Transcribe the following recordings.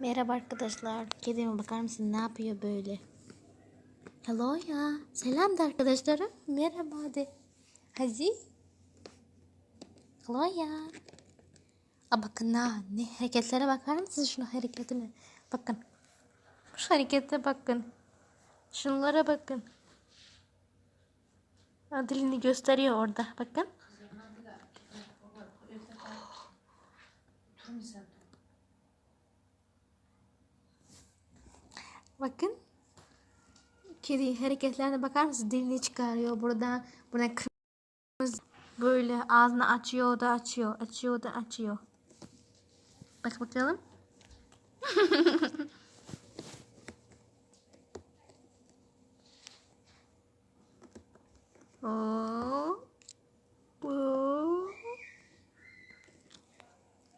Merhaba arkadaşlar. Kedime bakar mısın? Ne yapıyor böyle? Hello ya. Selam da arkadaşlara. Merhaba de. Hadi. Hello ya. Aa, bakın ha, ne hareketlere bakar mısınız şunu hareketine? Bakın. Şu harekete bakın. Şunlara bakın. Ha, dilini gösteriyor orada. Bakın. Bakın. Kedi hareketlerine bakar mısınız? Dilini çıkarıyor burada. Buna kırmızı böyle ağzını açıyor da açıyor. Açıyor da açıyor. Bak bakalım. Oo. Oo.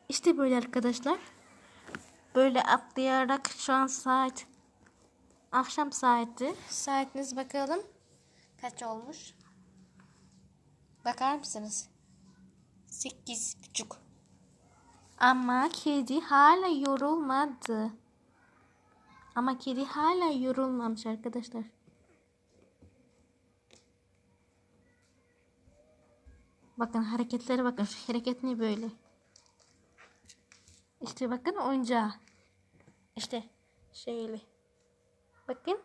İşte böyle arkadaşlar. Böyle atlayarak şu an saat akşam saati. Saatiniz bakalım kaç olmuş. Bakar mısınız? Sekiz buçuk. Ama kedi hala yorulmadı. Ama kedi hala yorulmamış arkadaşlar. Bakın hareketlere bakın. Şu hareket ne böyle? İşte bakın oyuncağı. İşte şöyle. Bakın.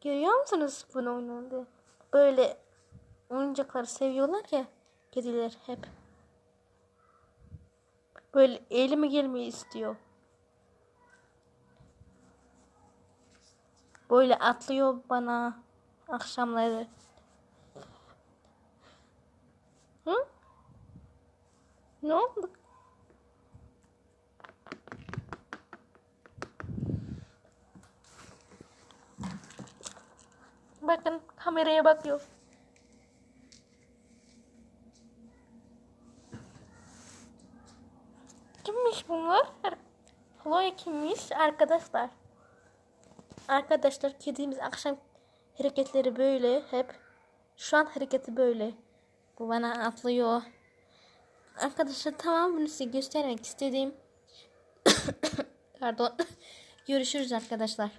Görüyor musunuz bunu oynadı? Böyle oyuncakları seviyorlar ya kediler hep. Böyle elime gelmeyi istiyor. Böyle atlıyor bana akşamları. Hı? Ne oldu? Bakın kameraya bakıyor. Kimmiş bunlar? Chloe kimmiş? Arkadaşlar. Arkadaşlar kedimiz akşam hareketleri böyle hep. Şu an hareketi böyle. Bu bana atlıyor. Arkadaşlar tamam bunu size göstermek istedim. Pardon. Görüşürüz arkadaşlar.